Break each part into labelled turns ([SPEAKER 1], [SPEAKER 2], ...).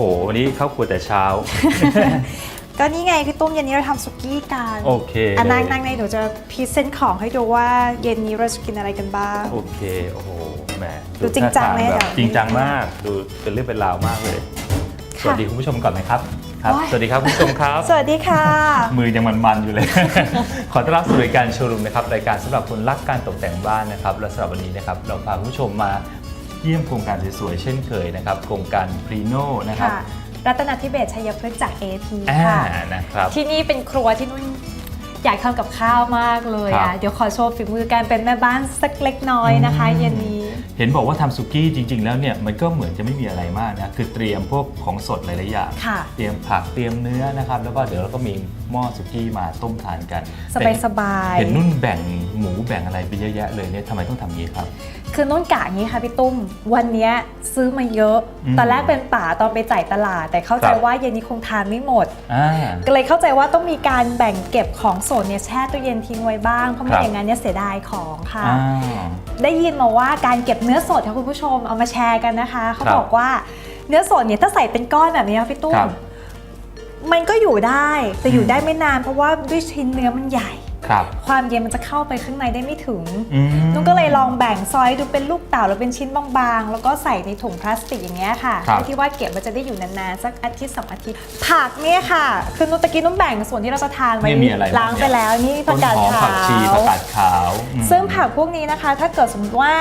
[SPEAKER 1] นุ่น
[SPEAKER 2] ค่ะ
[SPEAKER 1] โอ้โหวันนี้เข้าครัวแต่เช้า
[SPEAKER 2] ก็นี่ไงพี่ตุ้มเย็นนี้เราทำสุกี้กัน
[SPEAKER 1] โอเค
[SPEAKER 2] อันนั่ง
[SPEAKER 1] เลย
[SPEAKER 2] นั่งในหนูจะพรีเซนต์ของให้ดูว่าเย็นนี้เราจะกินอะไรกันบ้าง
[SPEAKER 1] โอเค โอ้โหแหม
[SPEAKER 2] ดูจริงจังเลย
[SPEAKER 1] ท่าทา
[SPEAKER 2] อะ
[SPEAKER 1] แบบจริงจังมาก ดูเป็นเรื่องเป็นราวมากเลยส
[SPEAKER 2] ค่ะ
[SPEAKER 1] วัสดีคุณผู้ชมก่อนนะครับ ครับ
[SPEAKER 2] โอ๊ย
[SPEAKER 1] สวัสดีครับคุณผู้ชมครับ
[SPEAKER 2] สวัสดีค่ะ
[SPEAKER 1] มือยังมันๆอยู่เลย ขอต้อนรับสู่รายการโชว์รูมนะครับ รายการสำหรับคนรักการตกแต่งบ้านนะครับ และสำหรับวันนี้นะครับ เราพาคุณผู้ชมมา เยี่ยมโครงการสวยๆเช่นเคยนะครับ โครงการพรีโนนะครับ
[SPEAKER 2] ค่ะรัตนทิเบศชัยพฤกษ์จาก AP
[SPEAKER 1] อ่า
[SPEAKER 2] ค่ะ
[SPEAKER 1] นะครับ
[SPEAKER 2] ที่นี่เป็นครัวที่นุ่นอยากทำกับข้าวมากเลย
[SPEAKER 1] ครั
[SPEAKER 2] อะ
[SPEAKER 1] บ
[SPEAKER 2] เดี๋ยวขอโชว์ฝีมือการเป็นแม่บ้านสักเล็กน้อยนะคะ
[SPEAKER 1] อืม
[SPEAKER 2] เย็นนี้
[SPEAKER 1] เห็นบอกว่าทำสุกี้จริง ๆ แล้วเนี่ยมันก็เหมือนจะไม่มีอะไรมากนะคือเตรียมพวกของสดหลายๆอย่าง
[SPEAKER 2] ค่ะ
[SPEAKER 1] เตรียมผักเตรียมเนื้อนะครับ แล้วก็เดี๋ยวเราก็มีหม้อสุกี้มาต้มทานกัน
[SPEAKER 2] สบายสบายๆ
[SPEAKER 1] เห็นนุ่นแบ่งหมูแบ่งอะไรไปเยอะแยะเลยเนี่ยทำไมต้องทำอย่างนี้ครับ
[SPEAKER 2] คือนุ่นกะอย่างนี้ค่ะพี่ตุ้ม วันเนี้ยซื้อมาเยอะ
[SPEAKER 1] อืม
[SPEAKER 2] ตอนแรกเป็นป่าตอนไปจ่ายตลาด แต่เข้าใจ
[SPEAKER 1] ครับ
[SPEAKER 2] ว่าเย็นนี้คงทานไม่หมด
[SPEAKER 1] อ่า
[SPEAKER 2] ก็เลยเข้าใจว่าต้องมีการแบ่งเก็บของสดเนี่ยแช่ตู้เย็นทิ้งไว้บ้างเพราะไม่
[SPEAKER 1] ครับ
[SPEAKER 2] อย่างนั้นเนี่ยเสียดายของค่ะ
[SPEAKER 1] อ่า
[SPEAKER 2] ได้ยินมาว่าการเก็บเนื้อสดค่ะคุณผู้ชมเอามาแชร์กันนะคะ เขา
[SPEAKER 1] ครับ
[SPEAKER 2] บอกว่าเนื้อสดเนี่ยถ้าใส่เป็นก้อนแบบนี้ค่ะพี่ตุ้
[SPEAKER 1] ครั
[SPEAKER 2] ม
[SPEAKER 1] บ
[SPEAKER 2] มันก็อยู่ได้แต่อยู่
[SPEAKER 1] อืม
[SPEAKER 2] ได้ไม่นานเพราะว่าด้วยชิ้นเนื้อมันใหญ่
[SPEAKER 1] ครับ
[SPEAKER 2] ความเย็นมันจะเข้าไปข้างในได้ไม่ถึง
[SPEAKER 1] อืม
[SPEAKER 2] นุ่นก็เลยลองแบ่งซอยดูเป็นลูกเต่าแล้วเป็นชิ้นบางๆ แล้วก็ใส่ในถุงพลาสติกอย่างเงี้ยค่ะ
[SPEAKER 1] ครับ
[SPEAKER 2] เพื่อที่ว่าเก็บมันจะได้อยู่นานๆ สักอาทิตย์สองอาทิตย์ ผักเนี่ยค่ะ คือนุ่นตะกี้นุ่นแบ่งส่วนที่เราจะทานไว้
[SPEAKER 1] นี่มีอะไรบ้าง
[SPEAKER 2] ล้างไปแล้วนี่ผั
[SPEAKER 1] ต้
[SPEAKER 2] ก
[SPEAKER 1] น
[SPEAKER 2] กาด
[SPEAKER 1] หอม
[SPEAKER 2] ขา
[SPEAKER 1] ผักชีผัก
[SPEAKER 2] ว
[SPEAKER 1] กาดขาวอืม
[SPEAKER 2] ซึ่งผักพวกนี้นะคะ ถ้าเกิดสมมติว่า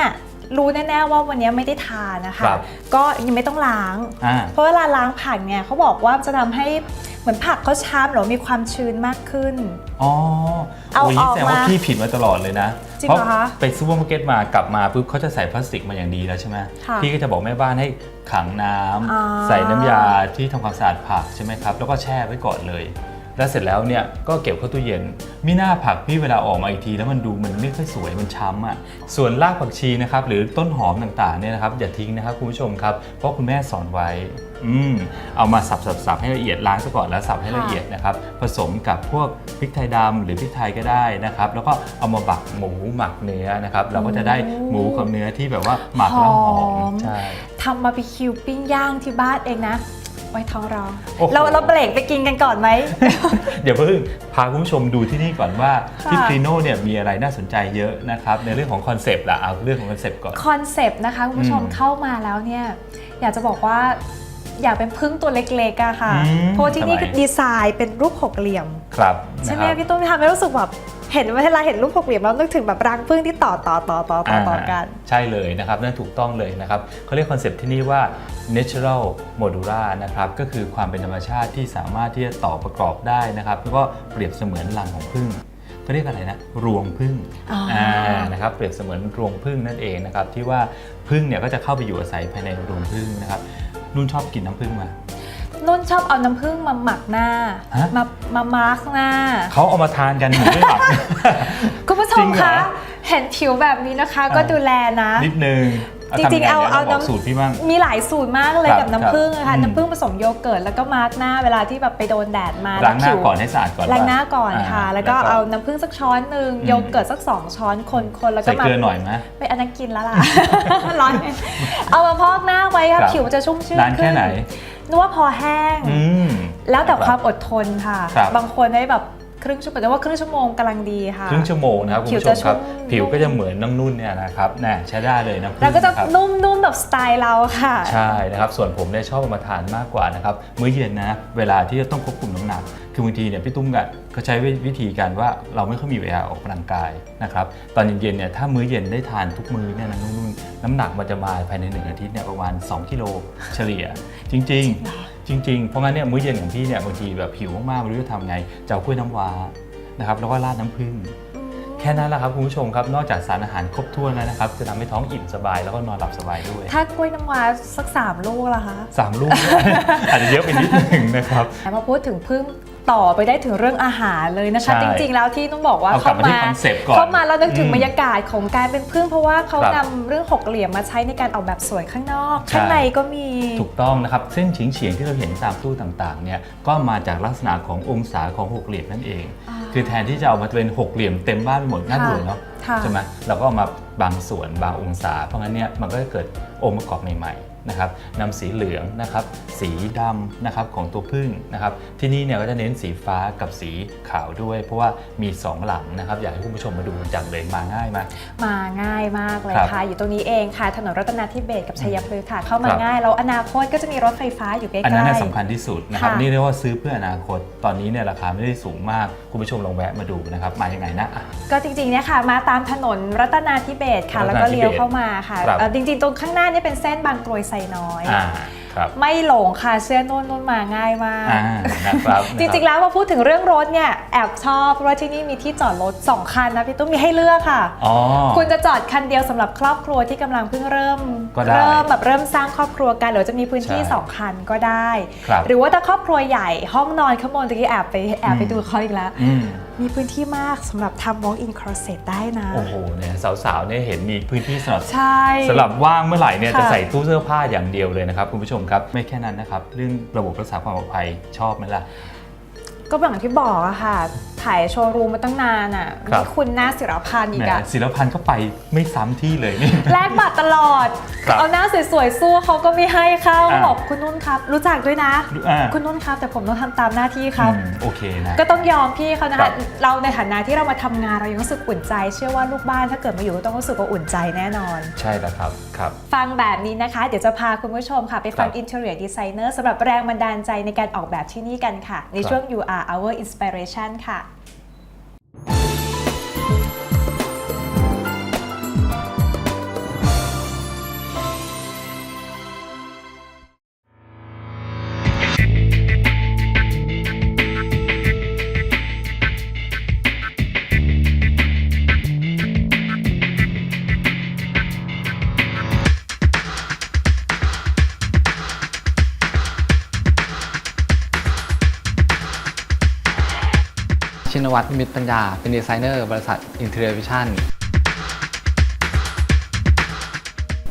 [SPEAKER 2] รู้แน่ๆว่าวันนี้ไม่ได้ทานนะคะ
[SPEAKER 1] ครับ
[SPEAKER 2] ก็ยังไม่ต้องล้าง
[SPEAKER 1] อ่า
[SPEAKER 2] เพราะเวลาล้างผักเนี่ยเขาบอกว่าจะทำให้ เหมือนผักเขาช้ำหรือมีความชื้นมากขึ้น
[SPEAKER 1] อ๋อ
[SPEAKER 2] เอา
[SPEAKER 1] โอ้ย
[SPEAKER 2] ออก
[SPEAKER 1] แสดงว่า
[SPEAKER 2] มา
[SPEAKER 1] พี่ผิดมาตลอดเลยนะ
[SPEAKER 2] จริง
[SPEAKER 1] เพราะ
[SPEAKER 2] เหรอคะ
[SPEAKER 1] ไปซูเปอร์มาร์เก็ตมากลับมาปุ๊บเขาจะใส่พลาสติกมาอย่างดีแล้วใช่ไหม
[SPEAKER 2] ค่ะ
[SPEAKER 1] พี่ก็จะบอกแม่บ้านให้ขังน้ำ
[SPEAKER 2] อ่า
[SPEAKER 1] ใส่น้ำยาที่ทำความสะอาดผักใช่ไหมครับ แล้วก็แช่ไว้ก่อนเลย แล้วเสร็จแล้วเนี่ยก็เก็บเข้าตู้เย็นมีหน้าผักพี่เวลาออกมาอีกที แล้วมันดูมันไม่ค่อยสวยมันช้ำอะส่วนรากผักชีนะครับหรือต้นหอมต่างๆเนี่ยนะครับอย่าทิ้งนะครับคุณผู้ชมครับเพราะคุณแม่สอนไว้อืมเอามาสับสับสับให้ละเอียดล้างซะก่อนแล้วสับให้ละเอียดนะครับผสมกับพวกพริกไทยดำหรือพริกไทยก็ได้นะครับแล้วก็เอามาหมักหมูหมักเนื้อนะครับเราก็จะได้หมูกับเนื้อที่แบบว่าหมักแล้วหอ
[SPEAKER 2] หอ
[SPEAKER 1] ม
[SPEAKER 2] ม
[SPEAKER 1] ใช่
[SPEAKER 2] ทำบาร์บีคิวปิ้งย่างที่บ้านเองนะ ไว้ท้องร้อง
[SPEAKER 1] โอ้โห
[SPEAKER 2] เราเราเบรกไปกินกันก่อนไหม
[SPEAKER 1] เดี๋ยวเพิ่งพาคุณผู้ชมดูที่นี่ก่อนว่า
[SPEAKER 2] ค่ะ
[SPEAKER 1] ที่ครีโนเนี่ยมีอะไรน่าสนใจเยอะนะครับ ในเรื่องของคอนเซปต์ละเอาเรื่องของคอนเซปต์ก่อน
[SPEAKER 2] คอนเซปต์นะคะคุณผู้ชม
[SPEAKER 1] อืม
[SPEAKER 2] เข้ามาแล้วเนี่ย อยากจะบอกว่า อยากเป็นพึ่งตัวเล็กๆอะค่ะ
[SPEAKER 1] อืม
[SPEAKER 2] เพราะว่าที่นี่
[SPEAKER 1] ทำไม
[SPEAKER 2] คือดีไซน์เป็นรูปหกเหลี่ยม
[SPEAKER 1] ครับ
[SPEAKER 2] ใช่ไหม
[SPEAKER 1] นะครับ
[SPEAKER 2] พี่ตุ้มทำให้รู้สึกแบบเห็นเวลาเห็นรูปหกเหลี่ยมแล้วนึกถึงแบบรังผึ้งที่ต่อต่อต่อต่อต่อต่อกัน
[SPEAKER 1] ใช่เลยนะครับนั่นถูกต้องเลยนะครับเขาเรียกคอนเซปต์ที่นี่ว่า natural modular นะครับก็คือความเป็นธรรมชาติที่สามารถที่จะต่อประกอบได้นะครับแล้วก็เปรียบเสมือนรังของผึ้งเขาเรียกอะไรนะรวงผึ้ง
[SPEAKER 2] อ๋ออ่
[SPEAKER 1] นะครับเปรียบเสมือนรวงผึ้งนั่นเองนะครับที่ว่าผึ้งเนี่ยก็จะเข้าไปอยู่อาศัยภายในรวงผึ้งนะครับ นุ่นชอบกินน้ำผึ้งไหมา
[SPEAKER 2] นุ่นชอบเอาน้ำผึ้งมาหมักหน้า
[SPEAKER 1] ฮะ
[SPEAKER 2] มามามาร์กหน้า
[SPEAKER 1] เขาเอามาทานกันหมูไม่หมัก
[SPEAKER 2] คุณผู้ช
[SPEAKER 1] จริ
[SPEAKER 2] ม
[SPEAKER 1] งเหรอ
[SPEAKER 2] คะ เห็นผิวแบบนี้นะคะ ก็
[SPEAKER 1] อ่า
[SPEAKER 2] ดูแลนะ
[SPEAKER 1] นิดนึง
[SPEAKER 2] จริงๆ
[SPEAKER 1] ทำยัไเอา
[SPEAKER 2] เอา
[SPEAKER 1] ดี๋ยวบก
[SPEAKER 2] น้ำ
[SPEAKER 1] สูตรพี่บ้าง
[SPEAKER 2] มีหลายสูตรมากเลย
[SPEAKER 1] ครับ
[SPEAKER 2] กับน้ำผึ้งอะ
[SPEAKER 1] ครั
[SPEAKER 2] ค่ะ
[SPEAKER 1] บ
[SPEAKER 2] น้ำผึ้งผสมโยเกิร์ตแล้วก็มาร์กหน้าเวลาที่แบบไปโดนแดดมา
[SPEAKER 1] ล้างหน้า
[SPEAKER 2] ผิว
[SPEAKER 1] ก่อนให้สะอาดก่อน
[SPEAKER 2] ล้างหน้า
[SPEAKER 1] ป่ะ
[SPEAKER 2] ก่อนค่ะาแล้วก็เอาน้ำผึ้งสักช้อนหนึ่ง
[SPEAKER 1] อืม
[SPEAKER 2] โยเกิร์ตสักสองช้อนคนๆแล้วก็
[SPEAKER 1] ใส่
[SPEAKER 2] มา
[SPEAKER 1] เกลือหน่อยไหม
[SPEAKER 2] ไปอันนั้นกินแล้วล่ะร้อนเอามาพอกหน้าไว้ค่ะ
[SPEAKER 1] ครับ
[SPEAKER 2] ผิวมันจะชุ่มชื่น
[SPEAKER 1] นานแค่ไหน
[SPEAKER 2] นึกว่าพอแห้ง
[SPEAKER 1] อืม
[SPEAKER 2] แล้วแต่ความอดทนค่ะ
[SPEAKER 1] ครับ
[SPEAKER 2] บางคนได้แบบ ครึ่งชั่วโมงแต่ว่าครึ่งชั่วโมงกำลังดีค่ะ
[SPEAKER 1] ครึ่งชั่วโมงนะครับคุณ
[SPEAKER 2] ผิว
[SPEAKER 1] ผู้ช
[SPEAKER 2] จะ
[SPEAKER 1] มครับ
[SPEAKER 2] ชุ่ม
[SPEAKER 1] ผิวก็จะเหมือนน้องนุ่นเนี่ยนะครับน่ใช้ได้เลยนะ
[SPEAKER 2] แล้วก็จะ
[SPEAKER 1] ครับ
[SPEAKER 2] นุ่มๆแบบสไตล์เราค่ะ
[SPEAKER 1] ใช่นะครับ ส่วนผมเนี่ยชอบเอามาทานมากกว่านะครับมื้อเย็นนะ เวลาที่จะต้องควบคุมน้ำหนัก คือบางทีเนี่ยพี่ตุ้มกันก็ใช้วิธีการว่าเราไม่ค่อยมีเวลาออกกำลังกายนะครับตอนเย็นๆเนี่ยถ้ามื้อเย็นได้ทานทุกมื้อเนี่ยนะนุ่นๆน้ำหนักมันจะมาภายในหนึ่งอาทิตย์เนี่ยประมาณ 2 กิโลเฉลี่ย จริงๆ จริงๆ เพราะงั้นเนี่ยมื้อเย็นของพี่เนี่ยบางทีแบบหิวมากๆไม่รู้จะทำไงจะเอากล้วยน้ำว้านะครับแล้วก็ราดน้ำผึ้งแค่นั้นแหละครับคุณผู้ชมครับนอกจากสารอาหารครบถ้วนแล้วนะครับจะทำให้ท้องอิ่มสบายแล้วก็นอนหลับสบายด้วย
[SPEAKER 2] ถ้ากล้วยน้ำว้าสักสามลูกล่ะคะ
[SPEAKER 1] สามลูก อาจจะเยอะไปนิดนึงนะครับ
[SPEAKER 2] มาพูดถึงพึ่ง ต่อไปได้ถึงเรื่องอาหารเลยนะคะ
[SPEAKER 1] ใช่
[SPEAKER 2] จริง ๆ แล้วที่ต้องบอกว่า
[SPEAKER 1] เอากลับมาที่คอนเซปต์ก่อน
[SPEAKER 2] เข้ามาแล้วนึกถึง
[SPEAKER 1] อืม
[SPEAKER 2] บรรยากาศของการเป็นพึ่งเพราะว่าเขา
[SPEAKER 1] ครับ
[SPEAKER 2] นำเรื่องหกเหลี่ยมมาใช้ในการออกแบบสวยข้างนอก
[SPEAKER 1] ใช่
[SPEAKER 2] ข้างในก็มี
[SPEAKER 1] ถูกต้องนะครับ เส้นเฉียงเฉียงๆที่เราเห็นตามตู้ต่างๆเนี่ยก็มาจากลักษณะขององศาของหกเหลี่ยมนั่นเอง
[SPEAKER 2] อ่า
[SPEAKER 1] คือแทนที่จะเอามาเป็นหกเหลี่ยมเต็มบ้านไปหมดน่าเบื่อเนาะ
[SPEAKER 2] ค่ะ
[SPEAKER 1] ใช่ไหมเราก็เอามาบางส่วนบางองศา เพราะงั้นเนี่ยมันก็จะเกิดองค์ประกอบใหม่ๆ นะครับนำสีเหลืองนะครับสีดำนะครับของตัวพึ่งนะครับที่นี่เนี่ยก็จะเน้นสีฟ้ากับสีขาวด้วย เพราะว่ามีสองหลังนะครับอยากให้คุณผู้ชมมาดูจังเลยมาง่ายมาก
[SPEAKER 2] มาง่ายมากเลย
[SPEAKER 1] ครับ
[SPEAKER 2] ค่ะ อยู่ตรงนี้เองค่ะ ถนนรัตนาธิเบศกับชัยพฤกษ์ค่ะ เข้ามา
[SPEAKER 1] ครับ
[SPEAKER 2] ง่าย แล้วอนาคตก็จะมีรถไฟฟ้าอยู่ใกล้ๆ
[SPEAKER 1] อันนั้นน่ะสำคัญที่สุดนะครับ
[SPEAKER 2] ค่ะ
[SPEAKER 1] นี่เรียกว่าซื้อเพื่ออนาคต ตอนนี้เนี่ยราคาไม่ได้สูงมากคุณผู้ชมลองแวะมาดูนะครับมายังไงนะอะ
[SPEAKER 2] ก็จริงๆเนี่ยค่ะมาตามถนนรัตนาธิเบศค่ะ
[SPEAKER 1] รั
[SPEAKER 2] แล้ว
[SPEAKER 1] ตนา
[SPEAKER 2] ก็
[SPEAKER 1] ธิเบศ
[SPEAKER 2] เลี้ยวเข้ามาค่ะ
[SPEAKER 1] ครับ
[SPEAKER 2] เอ่อจริงๆ ตรงข้างหน้านี่เป็นเส้นบางกรวยไซน้อย
[SPEAKER 1] อ่าครับ
[SPEAKER 2] ไม่หลงค่ะเชื่อนุ่นนุ่นมาง่ายมาก
[SPEAKER 1] อ่านะครับ
[SPEAKER 2] จริงๆแล้วมาพูดถึงเรื่องรถเนี่ยแอบชอบเพราะว่าที่นี่มีที่จอดรถ2คันนะพี่ตุ้มมีให้เลือกค่ะ
[SPEAKER 1] อ๋อ
[SPEAKER 2] คุณจะจอดคันเดียวสำหรับครอบครัวที่กำลังเพิ่งเริ่ม
[SPEAKER 1] ก็ได้
[SPEAKER 2] เริ่มแบบเริ่มสร้างครอบครัวกันหรือจะมีพื้นที่
[SPEAKER 1] ใช่
[SPEAKER 2] 2คันก็ได้
[SPEAKER 1] ครับ
[SPEAKER 2] หรือว่าถ้าครอบครัวใหญ่ห้องนอนข้างบนตะกี้แอบไปแอบไป
[SPEAKER 1] อืม
[SPEAKER 2] ดูเขาอีกแล้ว
[SPEAKER 1] อื ม
[SPEAKER 2] มีพื้นที่มากสำหรับทำ walk in closet ได้นะ
[SPEAKER 1] โอ้โหเนี่ยสาวๆเนี่ยเห็นมีพื้นที่สำหรับ
[SPEAKER 2] ใช่
[SPEAKER 1] สำหรับว่างเมื่อไหร่เนี่ย
[SPEAKER 2] ค่ะ
[SPEAKER 1] จะใส่ตู้เสื้อผ้าอย่างเดียวเลยนะครับคุณผู้ชมครับไม่แค่นั้นนะครับเรื่องระบบรักษาความปลอดภัยชอบไหมล่ะ
[SPEAKER 2] ก็อย่างที่บอกอะค่ะถ่ายโชว์รูมมาตั้งนานอะ
[SPEAKER 1] ครับ
[SPEAKER 2] นี่คุณหน้าศิลพันธ์อี
[SPEAKER 1] แหม
[SPEAKER 2] กอะ
[SPEAKER 1] ศิลพันธ์ก็ไปไม่ซ้ำที่เลยนี่
[SPEAKER 2] แลกบัตรตลอด
[SPEAKER 1] ครับ
[SPEAKER 2] เอาหน้าสวยๆสู้เขาก็ไม่ให้เข้า
[SPEAKER 1] อ่า
[SPEAKER 2] บอกคุณนุ่นครับ รู้จักด้วยนะ
[SPEAKER 1] อ่า
[SPEAKER 2] คุณนุ่นครับ แต่ผมต้องทำตามหน้าที่ครับ
[SPEAKER 1] อืมโอเคนะ
[SPEAKER 2] ก็ต้องยอมพี่เขานะ
[SPEAKER 1] ครั
[SPEAKER 2] คะ
[SPEAKER 1] บ
[SPEAKER 2] เราในฐานะที่เรามาทำงานเรายังรู้สึกอุ่นใจ เชื่อว่าลูกบ้านถ้าเกิดมาอยู่ก็ต้องรู้สึกว่าอุ่นใจแน่นอน
[SPEAKER 1] ใช่แล้วครับครับ
[SPEAKER 2] ฟังแบบนี้นะคะ เดี๋ยวจะพาคุณผู้ชมค่ะ ไปฟัง
[SPEAKER 1] ครับ
[SPEAKER 2] interior designer สำหรับแรงบันดาลใจในการออกแบบที่นี่กันค่ะ ใน
[SPEAKER 1] ครับ
[SPEAKER 2] ช่วง You Are Our Inspiration ค่ะ Bye.
[SPEAKER 3] ชินวัตรมิตรปัญญา เป็นดีไซเนอร์บริษัท Interior Vision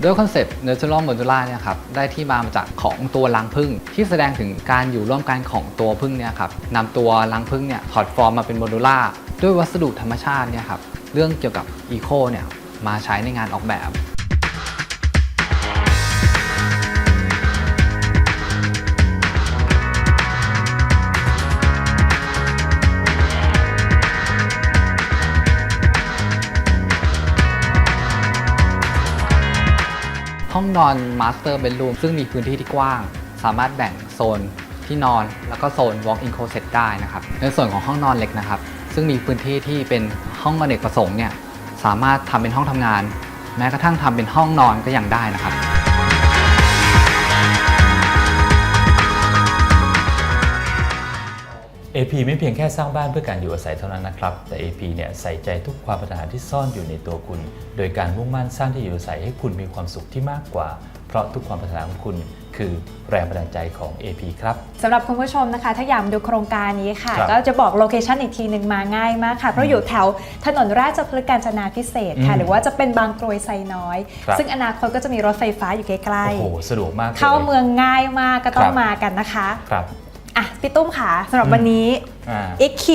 [SPEAKER 3] ด้วยคอนเซปต์ Natural Modular เนี่ยครับได้ที่มามาจากของตัวรังผึ้งที่แสดงถึงการอยู่ร่วมกันของตัวผึ้งเนี่ยครับนำตัวรังผึ้งเนี่ยถอดฟอร์มมาเป็นโมดูล่าด้วยวัสดุธรรมชาติเนี่ยครับเรื่องเกี่ยวกับอีโคเนี่ยมาใช้ในงานออกแบบ นอนมาสเตอร์เบดรูมซึ่งมีพื้นที่ที่กว้าง สามารถแบ่งโซนที่นอน แล้วก็โซน walk-in closet ได้นะครับ ในส่วนของห้องนอนเล็กนะครับ ซึ่งมีพื้นที่ที่เป็นห้องอเนกประสงค์เนี่ยสามารถทำเป็นห้องทำงาน แม้กระทั่งทำเป็นห้องนอนก็ยังได้นะครับ
[SPEAKER 1] AP ไม่เพียงแค่สร้างบ้านเพื่อการอยู่อาศัยเท่านั้นนะครับ แต่ AP เนี่ยใส่ใจทุกความปรารถนาที่ซ่อนอยู่ในตัวคุณ โดยการมุ่งมั่นสร้างที่อยู่อาศัยให้คุณมีความสุขที่มากกว่า เพราะทุกความปรารถนาของคุณคือแรงบันดาลใจของ AP ครับ
[SPEAKER 2] สำหรับคุณผู้ชมนะคะ ถ้าอยากมาดูโครงการนี้ค่ะ
[SPEAKER 1] ครับ
[SPEAKER 2] ก็จะบอกโลเคชันอีกทีหนึ่งมาง่ายมากค่ะ เพราะอยู่แถวถนนราชพฤกษ์กาญจนาพิเศษกค่ะ
[SPEAKER 1] อืม
[SPEAKER 2] หรือว่าจะเป็นบางกรวยไซน้อย
[SPEAKER 1] ครับ
[SPEAKER 2] ซึ่งอนาคตก็จะมีรถไฟฟ้าอยู่ใกล้
[SPEAKER 1] โอ้โห สะดวกมากลย
[SPEAKER 2] ๆ เข้าเมืองง่ายมากก็ต้อ
[SPEAKER 1] ค
[SPEAKER 2] ง
[SPEAKER 1] รับ
[SPEAKER 2] มากันนะคะ
[SPEAKER 1] ครับ
[SPEAKER 2] อะพี่ตุ้มค่ะสำหรับ
[SPEAKER 1] อืม
[SPEAKER 2] วันนี้
[SPEAKER 1] อ่า
[SPEAKER 2] XQ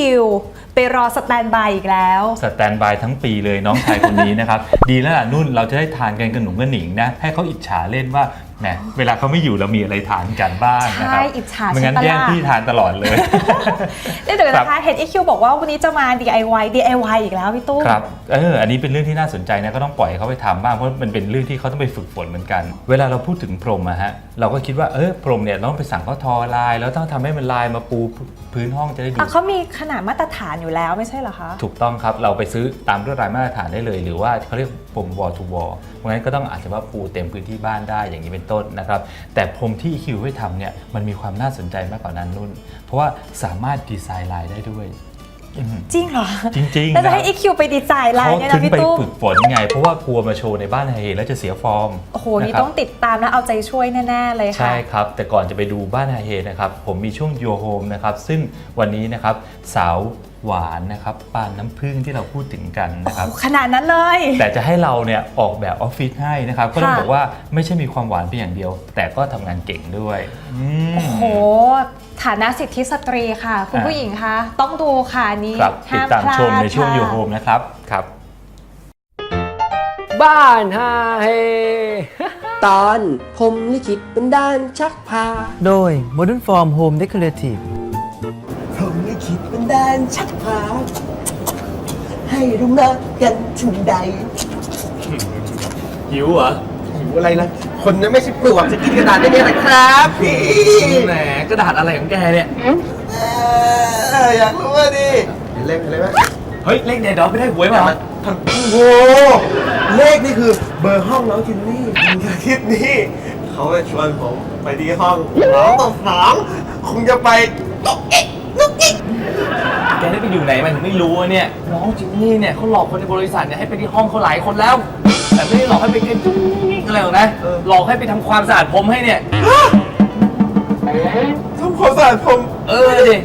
[SPEAKER 2] ไปรอสแตนบายอีกแล้ว
[SPEAKER 1] สแตนบายทั้งปีเลยน้องชายคนนี้นะครับ ดีแล้วล่ะนุ่นเราจะได้ทานกันกับหนุ่มกับหนิงนะ ให้เขาอิจฉาเล่นว่า แหมเวลาเขาไม่อยู่เรามีอะไรทานกันบ้างนะครับ
[SPEAKER 2] ใช่อิจฉา
[SPEAKER 1] ไม่งั้น
[SPEAKER 2] ฉันปะล่ะ
[SPEAKER 1] แย่งพี่ทานตลอดเลย
[SPEAKER 2] เดี๋ยว
[SPEAKER 1] ครั
[SPEAKER 2] นะ
[SPEAKER 1] บ
[SPEAKER 2] คะเห็น XQ บอกว่าวันนี้จะมา DIY DIY อีกแล้วพี่ตุ้ม
[SPEAKER 1] ครับเอออันนี้เป็นเรื่องที่น่าสนใจนะก็ต้องปล่อยให้เขาไปทำบ้างเพราะมันเป็นเรื่องที่เขาต้องไปฝึกฝนเหมือนกัน เวลาเราพูดถึงพรมอะฮะเราก็คิดว่าเออพรมเนี่ยเราต้องไปสั่งเขาทอลายแล้วต้องทำให้มันลายมาปูพื้นห้องจะได้ดู
[SPEAKER 2] อะเขามีขนาดมาตรฐานอยู่แล้วไม่ใช่เหรอคะ
[SPEAKER 1] ถูกต้องครับเราไปซื้อตามลวดลายมาตรฐานได้เลย หรือว่าเขาเรียกพรม wall to wall เพราะงั้นก็ต้องอาจจะว่าปูเต็มพื้นที่บ้านได้อย่างนี้เป็นต้นนะครับ แต่พรมที่คิวให้ทำเนี่ยมันมีความน่าสนใจมากกว่านั้นนุ่น เพราะว่าสามารถดีไซน์ลายได้ด้วยอื้อหือ
[SPEAKER 2] จริงเหรอ
[SPEAKER 1] จริงๆ
[SPEAKER 2] แล้วจะ
[SPEAKER 1] นะ
[SPEAKER 2] ให้ EQ ไปดีไซน์ลาย
[SPEAKER 1] เขา
[SPEAKER 2] เนี่ย
[SPEAKER 1] ถึ
[SPEAKER 2] นะ
[SPEAKER 1] ง
[SPEAKER 2] พี่
[SPEAKER 1] ไป
[SPEAKER 2] ตุ้ม
[SPEAKER 1] ฝึกฝนไง เพราะว่ากลัวมาโชว์ในบ้านไฮเฮแล้วจะเสียฟอร์ม
[SPEAKER 2] โอ้โห นี่ะ
[SPEAKER 1] ครับ
[SPEAKER 2] ต้องติดตามและเอาใจช่วยแน่ ๆ เลยค่ะ
[SPEAKER 1] ใช่ครับ แต่ก่อนจะไปดูบ้านไฮเฮนะครับ ผมมีช่วง Your Home นะครับ ซึ่งวันนี้นะครับสาว หวานนะครับปานน้ำผึ้งที่เราพูดถึงกันนะครับ
[SPEAKER 2] โอ้ขนาดนั้นเลย
[SPEAKER 1] แต่จะให้เราเนี่ยออกแบบออฟฟิศให้นะครับ ก็ต้อง
[SPEAKER 2] ค่ะ
[SPEAKER 1] บอกว่าไม่ใช่มีความหวานเพียงอย่างเดียว แต่ก็ทำงานเก่งด้วยอืม
[SPEAKER 2] โอ้โห ฐานะสิทธิสตรีค่ะ คุณ
[SPEAKER 1] อ่า
[SPEAKER 2] ผู้หญิงคะ ต้องดูค่ะอันนี้
[SPEAKER 1] ครับติด
[SPEAKER 2] ห้าม
[SPEAKER 1] ตาม
[SPEAKER 2] พลาด
[SPEAKER 1] ชมในช่วง
[SPEAKER 2] ค่ะ
[SPEAKER 1] Your Home นะครับครับ
[SPEAKER 4] บ้านฮาเฮ
[SPEAKER 5] ตอนผมลิขิตเป็นด้านชักพา
[SPEAKER 6] โดย Modern Form Home Decorative
[SPEAKER 5] ผมลิขิตเป็นด้านชักพา ให้รุ่งเรืองกันถึงใด
[SPEAKER 7] หิวเหรอ
[SPEAKER 5] หิวอะไรนะ คนนั้นไม่ใช่ปลวกจะกินกระดาษได้ไงล่ะครับพี่
[SPEAKER 7] แหมกระดาษอะไรของแกเนี่ย
[SPEAKER 5] เอ่ออยากรู้ว่าดิเห็นเลขเห็นเลขไหม
[SPEAKER 7] เฮ้ย เลขเด็ดดอกไม่ได้หวยมา
[SPEAKER 5] โอ้โหเลขนี่คือเบอร์ห้องน้องจินนี่อาทิตย์นี้ เขาจะชวนผมไปที่ห้องสองต่อสองคงจะไปตกเอ๊ะนุกเอ๊ะ
[SPEAKER 7] แกได้ไปอยู่ไหนมันถึงไม่รู้อะเนี่ยน้องจินนี่เนี่ยเขาหลอกคนในบริษัทเนี่ยให้ไปที่ห้องเขาหลายคนแล้ว แต่ไม่ได้หลอกให้ไปกินจุ๊กอะไรหรอกนะหลอกให้ไปทำความสะอาดผมให้เนี่ย
[SPEAKER 5] ทำความสะอาดผม
[SPEAKER 7] เออดิ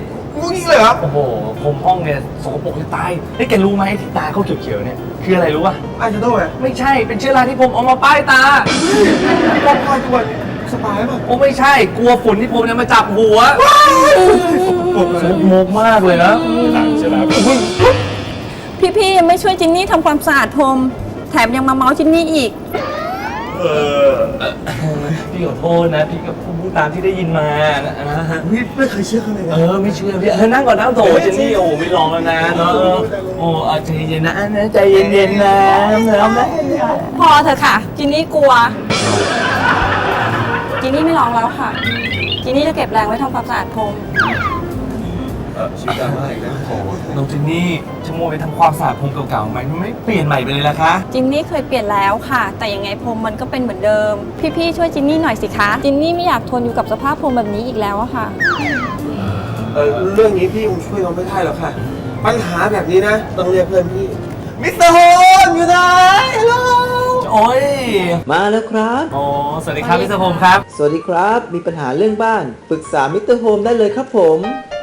[SPEAKER 5] งูงี้เลยครับ
[SPEAKER 7] โอ้โหผมห้องเนี่ยสกปรกจะตายเฮ้ยแกรู้ไหมที่ตาเขาเขียวๆเนี่ยคืออะไรรู้ป่ะ
[SPEAKER 5] อาจจะโดนอะ
[SPEAKER 7] ไม่ใช่เป็นเชื้อราที่ผมเอามาป้ายตา
[SPEAKER 5] ป้องกันตัว สบายป่ะ
[SPEAKER 7] โอ้ไม่ใช่ กลัวฝุ่นที่ผมเนี่ยมาจับหัวสกปรกมากเลยนะใช่ไหม
[SPEAKER 8] พี่ๆยังไม่ช่วยจินนี่ทำความสะอาดพรมแถมยังมาเมาส์จินนี่อีก
[SPEAKER 7] พี่ขอโทษนะ พี่ก็พูดตามที่ได้ยินมานะฮะ
[SPEAKER 5] นี่ไม่เคยเชื่อเขาเลย
[SPEAKER 7] เอ
[SPEAKER 5] นะ
[SPEAKER 7] อไม่เชื่อพี่เออนั่งก่อนนั่งโถเจนนี่โอ้ไม่ลองแล้วนะเนาะเออโอ้เอาใจเย็นนะนะใจเย็นๆนะแล้วนะ
[SPEAKER 8] พอเถอะค่ะจินนี่กลัว จินนี่ไม่ร้องแล้วค่ะจินนี่จะเก็บแรงไว้ทำความสะอาดพรม
[SPEAKER 5] ชื่อดังมากอีกนะ
[SPEAKER 7] น้องเจนนี่จะโมวไปทำความสะอาดพรมเก่าๆไหมมันไม่เปลี่ยนใหม่ไปเลยล่ะคะ
[SPEAKER 8] จินนี่เคยเปลี่ยนแล้วค่ะ แต่ยังไงพรมมันก็เป็นเหมือนเดิม พี่ๆช่วยจินนี่หน่อยสิคะ จินนี่ไม่อยากทนอยู่กับสภาพพรมแบบนี้อีกแล้วอะค่ะ
[SPEAKER 5] เออเรื่องนี้พี่คงช่วยเราไม่ได้หรอกค่ะ ปัญหาแบบนี้นะ ต้องเรียกเพื่อนพี่ มิสเตอร์โฮนอยู่ไหนฮัลโหล
[SPEAKER 7] โอ้ย
[SPEAKER 6] มาแล้วครับ
[SPEAKER 7] โอ้ สวัสดีครับพี่สะพงครับ
[SPEAKER 6] สวัสดีครับ มีปัญหาเรื่องบ้าน ปรึกษามิสเตอร์โฮมได้เลยครับผม
[SPEAKER 7] โ